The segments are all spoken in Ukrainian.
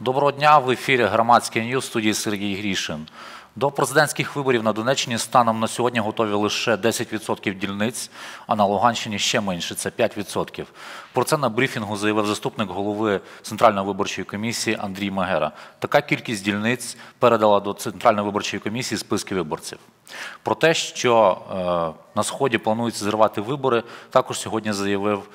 Доброго дня в ефірі громадський ньюз студії Сергій Грішин. До президентських виборів на Донеччині станом на сьогодні готові лише 10% дільниць, а на Луганщині ще менше це 5%. Про це на брифінгу заявив заступник голови Центральної виборчої комісії Андрій Магера. Така кількість дільниць передала до Центральної виборчої комісії списки виборців. Про те, що е, на сході планується зривати вибори, також сьогодні заявив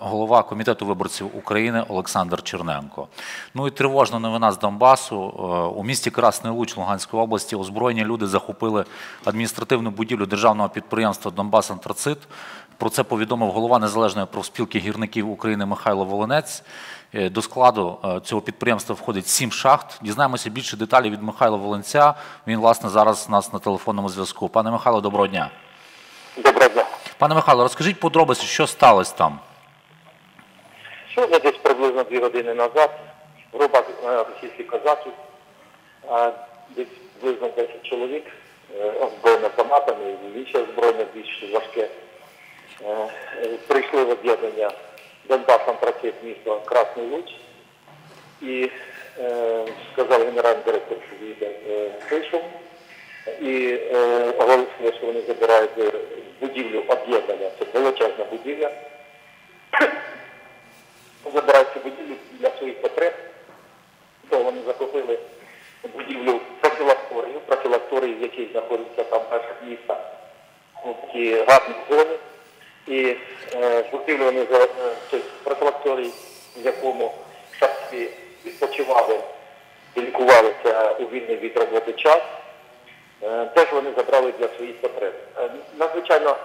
голова комітету виборців України Олександр Черненко. Ну і тривожна новина з Донбасу. Е, У місті Красний Луч Луганської області озброєні люди захопили адміністративну будівлю державного підприємства Донбас Антрацит. Про це повідомив голова незалежної профспілки гірників України Михайло Волонець. Е, До складу е, цього підприємства входить сім шахт. Дізнаємося більше деталей від Михайла Волонця. Він, власне, зараз у нас на телефонному зв'язку. Пане Михайло, доброго дня. Доброго дня. Пане Михайло, розкажіть подробиці, що сталося там. Сьогодні десь приблизно дві години назад група е, російських козаків, е, десь приблизно 10 чоловік, е, озброєно автоматами і інше озброєння більш важке, прийшли в об'єднання Донбас Антрацит місто Красний Луч і сказав генеральний директор, що е, вийшов і оголосили, що вони забирають будівлю об'єднання. Це величезна будівля. Забирають цю будівлю для своїх потреб. То вони захопили будівлю профілакторію, профілакторії, в якій знаходиться там перше міста, у такій гарній зоні. І е, будівлю вони за е, профілакторії, в якому шахті відпочивали і лікувалися у вільний від роботи час. Е, теж вони забрали для своїх потреб. Е, Надзвичайно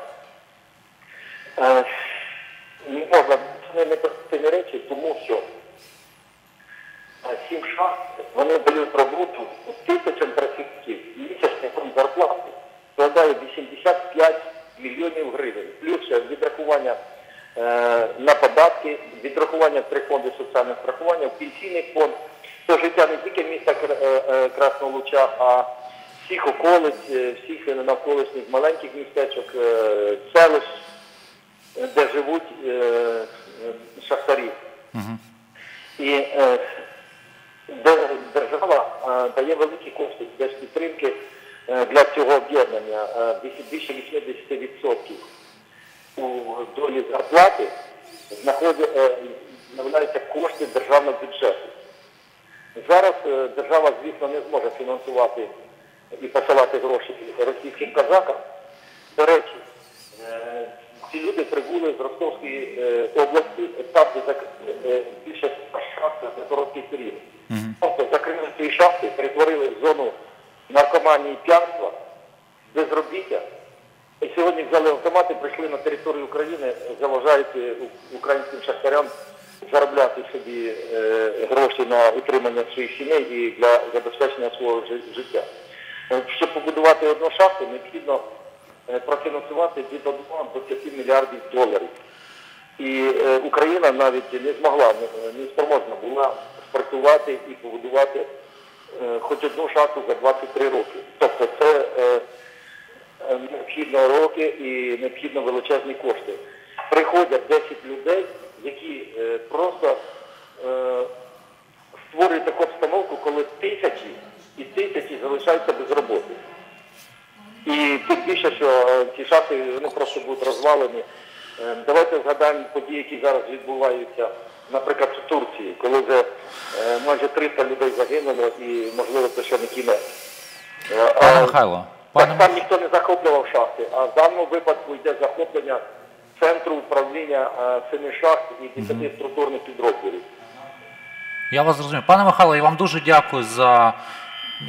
не можна це не прості речі, тому що сім шахт вони дають роботу тисячам працівників. Місячний фонд зарплати складає 85 мільйонів гривень. Плюс відрахування е, на податки, відрахування три фонди соціального страхування, в пенсійний фонд. Це життя не тільки міста е, е, Красного Луча, а всіх околиць, е, всіх навколишніх маленьких містечок, селищ, де живуть е, шахтарі. І е, держава е, дає великі кошти без підтримки для цього об'єднання. Більше- більше 80% у долі зарплати знаходять, е, кошти державного бюджету. Зараз держава, звісно, не зможе фінансувати і посилати гроші російським казакам. До речі, ці люди прибули з Ростовської е, області, там де закрили е, більше шахти за короткий період. Тобто закрили ці шахти, перетворили в зону наркоманії п'янства, безробіття. І сьогодні взяли автомати, прийшли на територію України, заважають е, українським шахтарям заробляти собі е, гроші на утримання своїх сімей і для забезпечення свого життя. Е, Щоб побудувати одну шахту, необхідно е, профінансувати від 1 до 5 мільярдів доларів. І е, Україна навіть не змогла, не, не спроможна була спрацювати і побудувати е, хоч одну шахту за 23 роки. Тобто це е, е, необхідно роки і необхідно величезні кошти. Приходять 10 людей, які е, просто е, створюють таку обстановку, коли тисячі і тисячі залишаються без роботи. І тим більше, що е, ці шахти вони просто будуть розвалені. Е, Давайте згадаємо події, які зараз відбуваються, наприклад, в Турції, коли вже е, майже 300 людей загинуло і, можливо, це ще не кінець. Пане Михайло, так, там ніхто не захоплював шахти, а в даному випадку йде захоплення центру управління семи шахт і 10 структурних підрозділів. Я вас зрозумів. Пане Михайло, я вам дуже дякую за,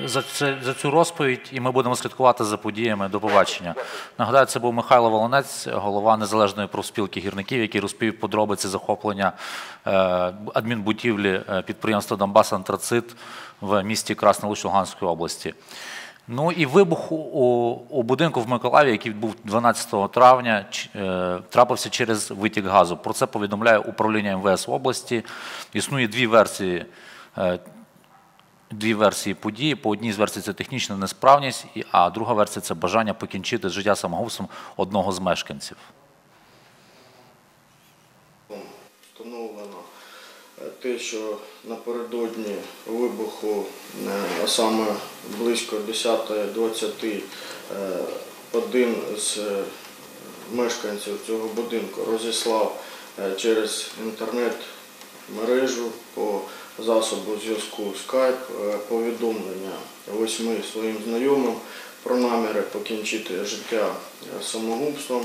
за, це, за цю розповідь, і ми будемо слідкувати за подіями. До побачення. Нагадаю, це був Михайло Волонець, голова незалежної профспілки гірників, який розповів подробиці захоплення е, адмінбудівлі е, підприємства Донбас Антрацит в місті Краснолуч Луганської області. Ну і вибух у, у будинку в Миколаєві, який був 12 травня, е, трапився через витік газу. Про це повідомляє управління МВС області. Існує дві версії. Е, Дві версії події. По одній з версій це технічна несправність, а друга версія це бажання покінчити з життя самогубством одного з мешканців. встановлено те, що напередодні вибуху, е, а саме близько 10.20, е, один з е, мешканців цього будинку розіслав е, через інтернет-мережу по засобу зв'язку Skype е, повідомлення восьми своїм знайомим про наміри покінчити життя е, самогубством.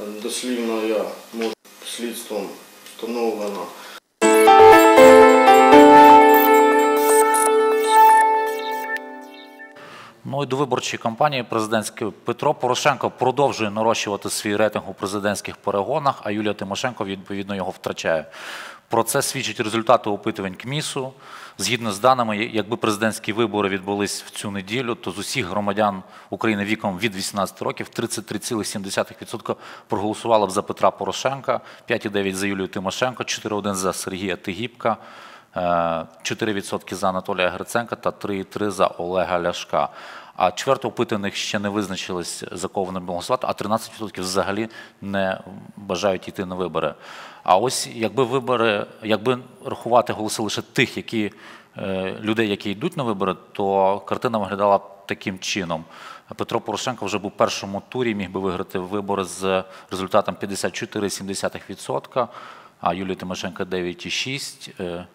Е, Дослівно я можу слідством встановлено Ну і до виборчої кампанії президентської Петро Порошенко продовжує нарощувати свій рейтинг у президентських перегонах, а Юлія Тимошенко відповідно його втрачає. Про це свідчать результати опитувань КМІСу. Згідно з даними, якби президентські вибори відбулись в цю неділю, то з усіх громадян України віком від 18 років 33,7% проголосували б за Петра Порошенка, 5,9% за Юлію Тимошенко, 4,1% за Сергія Тигіпка. Е, 4% за Анатолія Гриценка та 3,3% за Олега Ляшка. А чверто опитаних ще не визначились, за кого вони голосувати, а 13% взагалі не бажають йти на вибори. А ось якби вибори, якби рахувати голоси лише тих, які е, людей, які йдуть на вибори, то картина виглядала таким чином. Петро Порошенко вже був в першому турі, міг би виграти вибори з результатом 54,7%, а Юлія Тимошенко 9,6%. е,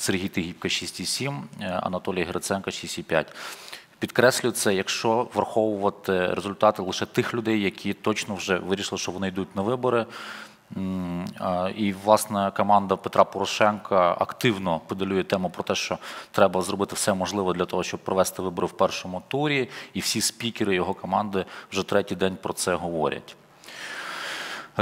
Сергій Тигіпка 6,7, е, Анатолій Гриценко 6,5. Підкреслюю це, якщо враховувати результати лише тих людей, які точно вже вирішили, що вони йдуть на вибори. І, власне, команда Петра Порошенка активно педалює тему про те, що треба зробити все можливе для того, щоб провести вибори в першому турі. І всі спікери його команди вже третій день про це говорять.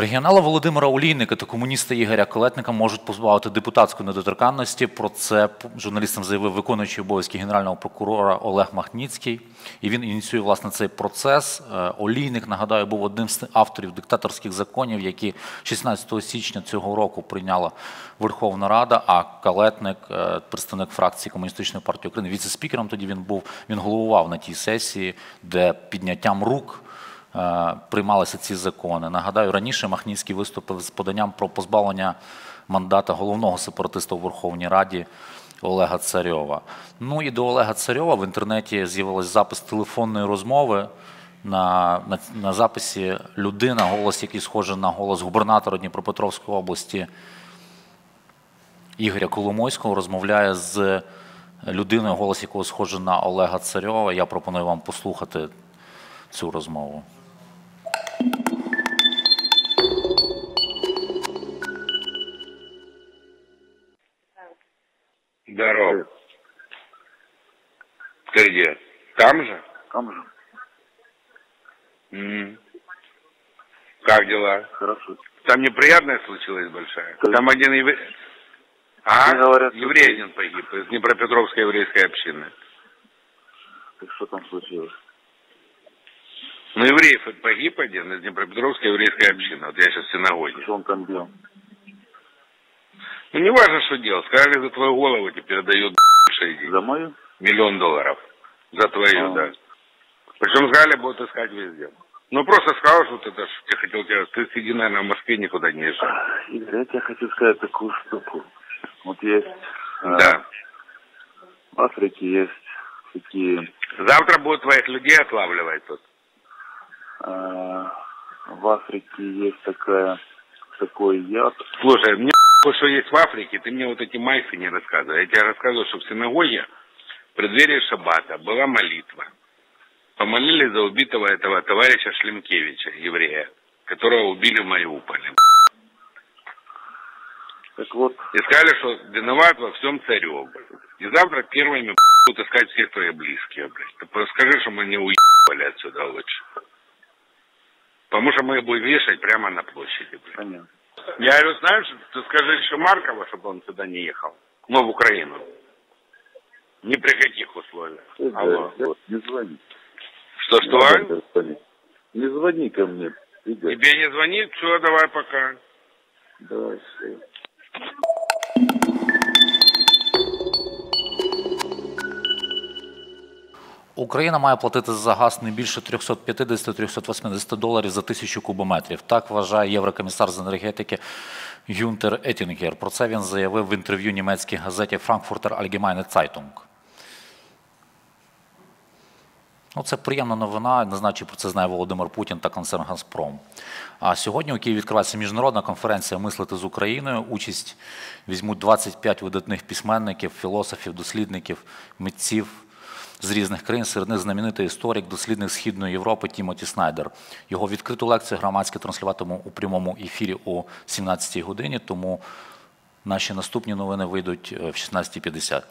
Регіонала Володимира Олійника та комуніста Ігоря Колетника можуть позбавити депутатської недоторканності. Про це журналістам заявив виконуючий обов'язки генерального прокурора Олег Махніцький. І він ініціює власне цей процес. Е, Олійник, нагадаю, був одним з авторів диктаторських законів, які 16 січня цього року прийняла Верховна Рада. А Калетник, е, представник фракції Комуністичної партії України, віце-спікером тоді він був. Він головував на тій сесії, де підняттям рук приймалися ці закони. Нагадаю, раніше Махніцький виступив з поданням про позбавлення мандата головного сепаратиста у Верховній Раді Олега Царьова. Ну і до Олега Царьова в інтернеті з'явився запис телефонної розмови. На, на, на записі людина, голос, який схожий на голос губернатора Дніпропетровської області Ігоря Коломойського, розмовляє з людиною, голос якого схожий на Олега Царьова. Я пропоную вам послухати цю розмову. Здорово. Ты где? Там же? Там же. М. Как дела? Хорошо. Там неприятное случилось большая? Да. Там один еврей... А? Мне говорят, еврей ты- один погиб из Днепропетровской еврейской общины. Так что там случилось? Ну, евреев погиб один из Днепропетровской еврейской общины. Вот я сейчас в синагоге. Что он там делал? Ну, не важно, что делал. Сказали, за твою голову теперь дают деньги. За мою? Миллион долларов. За твою, А. да. Причем сказали, будут искать везде. Ну, просто сказал, что ты, ж- я хотел тебя... Ты сиди, наверное, в Москве никуда не езжай. Игорь, я тебе хочу сказать такую штуку. Вот есть... э, Да. В Африке есть такие... Завтра будут твоих людей отлавливать тут. э, в Африке есть такая... Такой яд. Слушай, мне то, что есть в Африке, ты мне вот эти майфы не рассказывай. Я тебе рассказывал, что в синагоге в преддверии шаббата была молитва. Помолились за убитого этого товарища Шлемкевича, еврея, которого убили в Мариуполе. Так вот, И сказали, что виноват во всем царев. И завтра первыми будут искать всех твои близкие. Блядь. Ты просто скажи, что мы не уебали отсюда лучше. Потому что мы их будем вешать прямо на площади. Блядь. понятно. Я говорю, знаешь, ты скажи еще Маркова, чтобы он сюда не ехал. Ну, в Украину. Ни при каких условиях. Алло. Игорь, вот, не звони. Что-что? Надо, господин. Не звони ко мне, Игорь. Тебе не звонит? Все, давай пока. Давай, всё. Україна має платити за газ не більше 350-380 доларів за тисячу кубометрів. Так вважає єврокомісар з енергетики Гюнтер Етінгер. Про це він заявив в інтерв'ю німецькій газеті Frankfurter Allgemeine Zeitung. Ну, це приємна новина. Не знаю, чи про це знає Володимир Путін та концерн Газпром. А сьогодні у Києві відкривається міжнародна конференція Мислити з Україною. Участь візьмуть 25 видатних письменників, філософів, дослідників, митців з різних країн. Серед них знаменитий історик, дослідник Східної Європи Тімоті Снайдер. Його відкриту лекцію громадське транслюватиму у прямому ефірі о 17-й годині. Тому наші наступні новини вийдуть е, в 16.50.